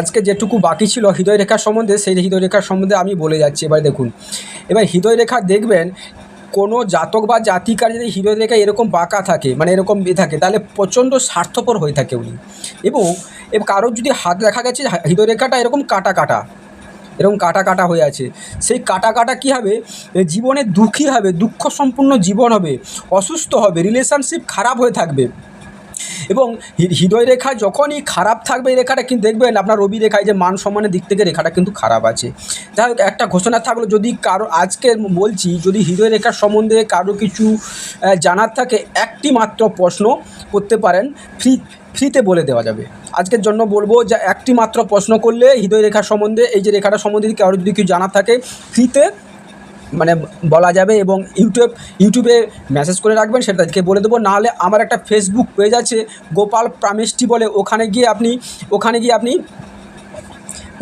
আজকে যেটুকু বাকি ছিল হৃদয় রেখার সম্বন্ধে, সেই হৃদয় রেখার সম্বন্ধে আমি বলে যাচ্ছি। এবার দেখুন, এবার হৃদয় রেখা দেখবেন, কোনো জাতক বা জাতিকার যদি হৃদয় রেখা এরকম বাঁকা থাকে মানে এরকম এ থাকে, তাহলে প্রচণ্ড স্বার্থপর হয়ে থাকে উনি। এবং কারোর যদি হাত দেখা গেছে হৃদয় রেখাটা এরকম কাটা কাটা, এরকম কাটা কাটা হয়ে আছে। সেই কাটা কাটা কী হবে? জীবনে দুঃখী হবে দুঃখ সম্পূর্ণ জীবন হবে, অসুস্থ হবে রিলেশনশিপ খারাপ হয়ে থাকবে। এবং হৃদয় রেখা যখনই খারাপ থাকবে, এই রেখাটা কিন্তু দেখবেন আপনার রবি রেখায় যে মান সম্মানের দিক থেকে রেখাটা কিন্তু খারাপ আছে। যাই একটা ঘোষণা থাকল, যদি কারও আজকে বলছি, যদি হৃদয় রেখার সম্বন্ধে কারও কিছু জানার থাকে, একটি মাত্র প্রশ্ন করতে পারেন, ফ্রি, ফ্রিতে বলে দেওয়া যাবে। আজকের জন্য বলব যে, একটি মাত্র প্রশ্ন করলে হৃদয় রেখার সম্বন্ধে, এই যে রেখাটা সম্বন্ধে কারও যদি কিছু জানার থাকে, ফ্রিতে মানে বলা যাবে এবং ইউটিউব, ইউটিউবে মেসেজ করে রাখবেন, সেটা আজকে বলে দেবো। নাহলে আমার একটা ফেসবুক পেজ আছে, গোপাল প্রামেষ্টি বলে। ওখানে গিয়ে আপনি, ওখানে গিয়ে আপনি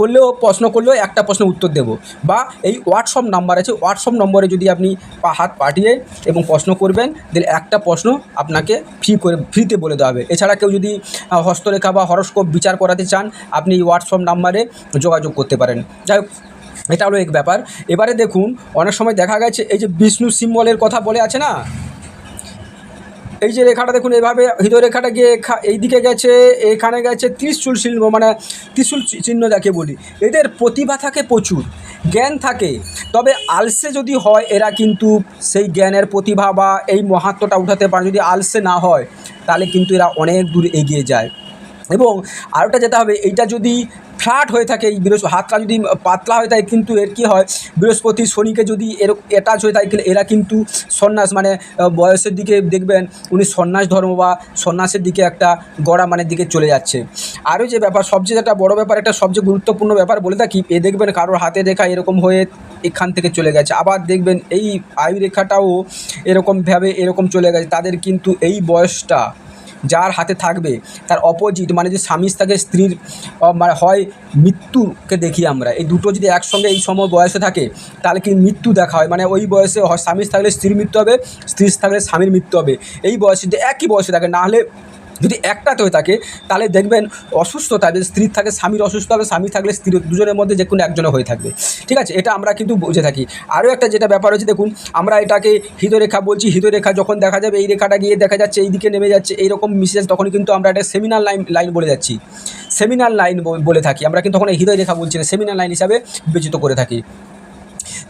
করলেও, প্রশ্ন করলেও একটা প্রশ্নের উত্তর দেবো। বা এই হোয়াটসঅ্যাপ নাম্বার আছে হোয়াটসঅ্যাপ নম্বরে যদি আপনি হাত পাঠিয়ে এবং প্রশ্ন করবেন দিলে একটা প্রশ্ন আপনাকে ফ্রি করে ফ্রিতে বলে দেওয়া হবে। এছাড়া কেউ যদি হস্তরেখা বা হরস্কোপ বিচার করাতে চান, আপনি এই হোয়াটসঅ্যাপ নাম্বারে যোগাযোগ করতে পারেন। যাই এটা হলো এক ব্যাপার। এবারে দেখুন, অনেক সময় দেখা গেছে, এই যে বিষ্ণু সিম্বলের কথা বলে আছে না? এই যে রেখাটা দেখুন, এভাবে হৃদয় রেখাটা গিয়ে এই দিকে গেছে, এখানে গেছে, ত্রিশূল চিহ্ন মানে ত্রিশূল চিহ্ন যাকে বলি। এদের প্রতিভা থাকে প্রচুর, জ্ঞান থাকে। তবে আলসে যদি হয়, এরা কিন্তু সেই জ্ঞানের প্রতিভা বা এই মহাত্মটা উঠাতে পারে। যদি আলসে না হয়, তাহলে কিন্তু এরা অনেক দূর এগিয়ে যায়। এবং আরেকটা যেতে হবে, এইটা যদি ফ্ল্যাট হয়ে থাকে এই বৃহস্পতি হাতটা যদি পাতলা হয়ে থাকে কিন্তু এর কী হয়? বৃহস্পতি শনিকে যদি এর অ্যাটাচ হয়ে থাকে, এরা কিন্তু সন্ন্যাস মানে বয়সের দিকে দেখবেন উনি সন্ন্যাস ধর্ম বা সন্ন্যাসের দিকে একটা গড়া মানের দিকে চলে যাচ্ছে। আরও যে ব্যাপার, সবচেয়ে একটা বড় ব্যাপার, একটা সবচেয়ে গুরুত্বপূর্ণ ব্যাপার বলে থাকি, এ দেখবেন কারোর হাতে রেখা এরকম হয়ে এখান থেকে চলে গেছে। আবার দেখবেন এই আয়ু রেখাটাও এরকমভাবে, এরকম চলে গেছে। তাদের কিন্তু এই বয়সটা যার হাতে থাকবে, তার অপোজিট মানে যে স্বামী থাকে স্ত্রীর মানে হয় মৃত্যুকে দেখি আমরা। এই দুটো যদি একসঙ্গে এই সময় বয়সে থাকে, তাহলে কি মৃত্যু দেখা হয়? মানে ওই বয়সে স্বামী থাকলে স্ত্রীর মৃত্যু হবে, স্ত্রী থাকলে স্বামীর মৃত্যু হবে। এই বয়সে একই বয়সে থাকে নাহলে যদি একটাতে হয়ে থাকে, তাহলে দেখবেন অসুস্থতা যদি স্ত্রীর থাকে, স্বামীর অসুস্থ হবে, স্বামী থাকলে স্ত্রীর দুজনের মধ্যে যে কোনো একজনে হয়ে থাকবে। ঠিক আছে? এটা আমরা কিন্তু বুঝে থাকি। আরও একটা যেটা ব্যাপার হচ্ছে দেখুন, আমরা এটাকে হৃদয়রেখা বলছি, হৃদয়রেখা যখন দেখা যাবে, এই রেখাটা গিয়ে দেখা যাচ্ছে, এই দিকে নেমে যাচ্ছে, এইরকম মিসেজ তখন কিন্তু আমরা একটা সেমিনার লাইন লাইন বলে যাচ্ছি। সেমিনার লাইন বলে থাকি। আমরা কিন্তু তখন হৃদয় রেখা বলছি না সেমিনার লাইন হিসাবে বিবেচিত করে থাকি।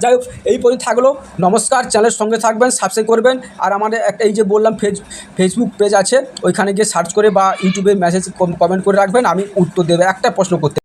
যাই হোক, এই পর্যন্ত থাকল। নমস্কার চ্যানেলের সঙ্গে থাকবেন সাবস্ক্রাইব করবেন। আর আমাদের একটা এই যে বললাম ফেস ফেসবুক পেজ আছে, ওইখানে গিয়ে সার্চ করে বা ইউটিউবে মেসেজ কমেন্ট করে রাখবেন, আমি উত্তর দেবো। একটা প্রশ্ন করতে